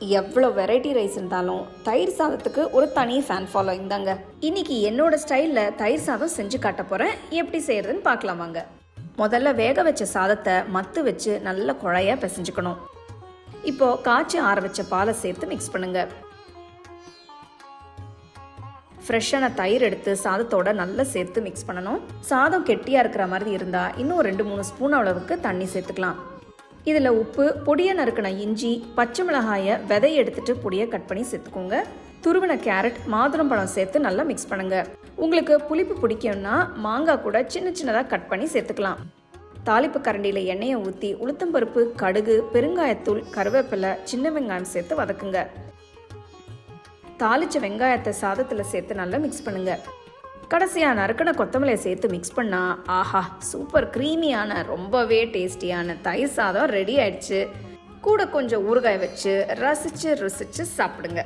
எவ்வளோ variety rice இருந்தாலும் தயிர் சாதத்துக்கு ஒரு தனி ஃபேன் ஃபாலோயிங் தாங்க. இன்னைக்கு என்னோட ஸ்டைலில் தயிர் சாதம் செஞ்சு காட்ட போகிறேன் எப்படி செய்யறதுன்னு பார்க்கலாம் வாங்க. முதல்ல வேக வச்ச சாதத்தை மத்து வச்சு நல்ல குழையா பிசைஞ்சுக்கணும். இப்போது காய்ச்சி ஆற வச்ச பாலை சேர்த்து மிக்ஸ் பண்ணுங்க. ஃப்ரெஷ்ஷான தயிர் எடுத்து சாதத்தோட நல்லா சேர்த்து மிக்ஸ் பண்ணணும். சாதம் கெட்டியாக இருக்கிற மாதிரி இருந்தால் இன்னும் ரெண்டு மூணு ஸ்பூன் அளவுக்கு தண்ணி சேர்த்துக்கலாம். இதில் உப்பு பொடியை நறுக்கின இஞ்சி பச்சை மிளகாயை விதை எடுத்துட்டு பொடியை கட் பண்ணி சேர்த்துக்கோங்க. துருவின கேரட் மாதுளம்பழம் சேர்த்து நல்லா மிக்ஸ் பண்ணுங்க. உங்களுக்கு புளிப்பு பிடிக்கும்னா மாங்காய் கூட சின்ன சின்னதாக கட் பண்ணி சேர்த்துக்கலாம். தாளிப்பு கரண்டியில் எண்ணெயை ஊற்றி உளுத்தம்பருப்பு கடுகு பெருங்காயத்தூள் கருவேப்பிலை சின்ன வெங்காயம் சேர்த்து வதக்குங்க. தாளிச்ச வெங்காயத்தை சாதத்தில் சேர்த்து நல்லா மிக்ஸ் பண்ணுங்கள் கடைசியாக நறுக்கின கொத்தமல்லியை சேர்த்து மிக்ஸ் பண்ணால் ஆஹா சூப்பர் க்ரீமியான ரொம்பவே டேஸ்டியான தயிர் சாதம் ரெடி ஆயிடுச்சு. கூட கொஞ்சம் ஊறுகாய் வச்சு ரசிச்சு ருசிச்சு சாப்பிடுங்க.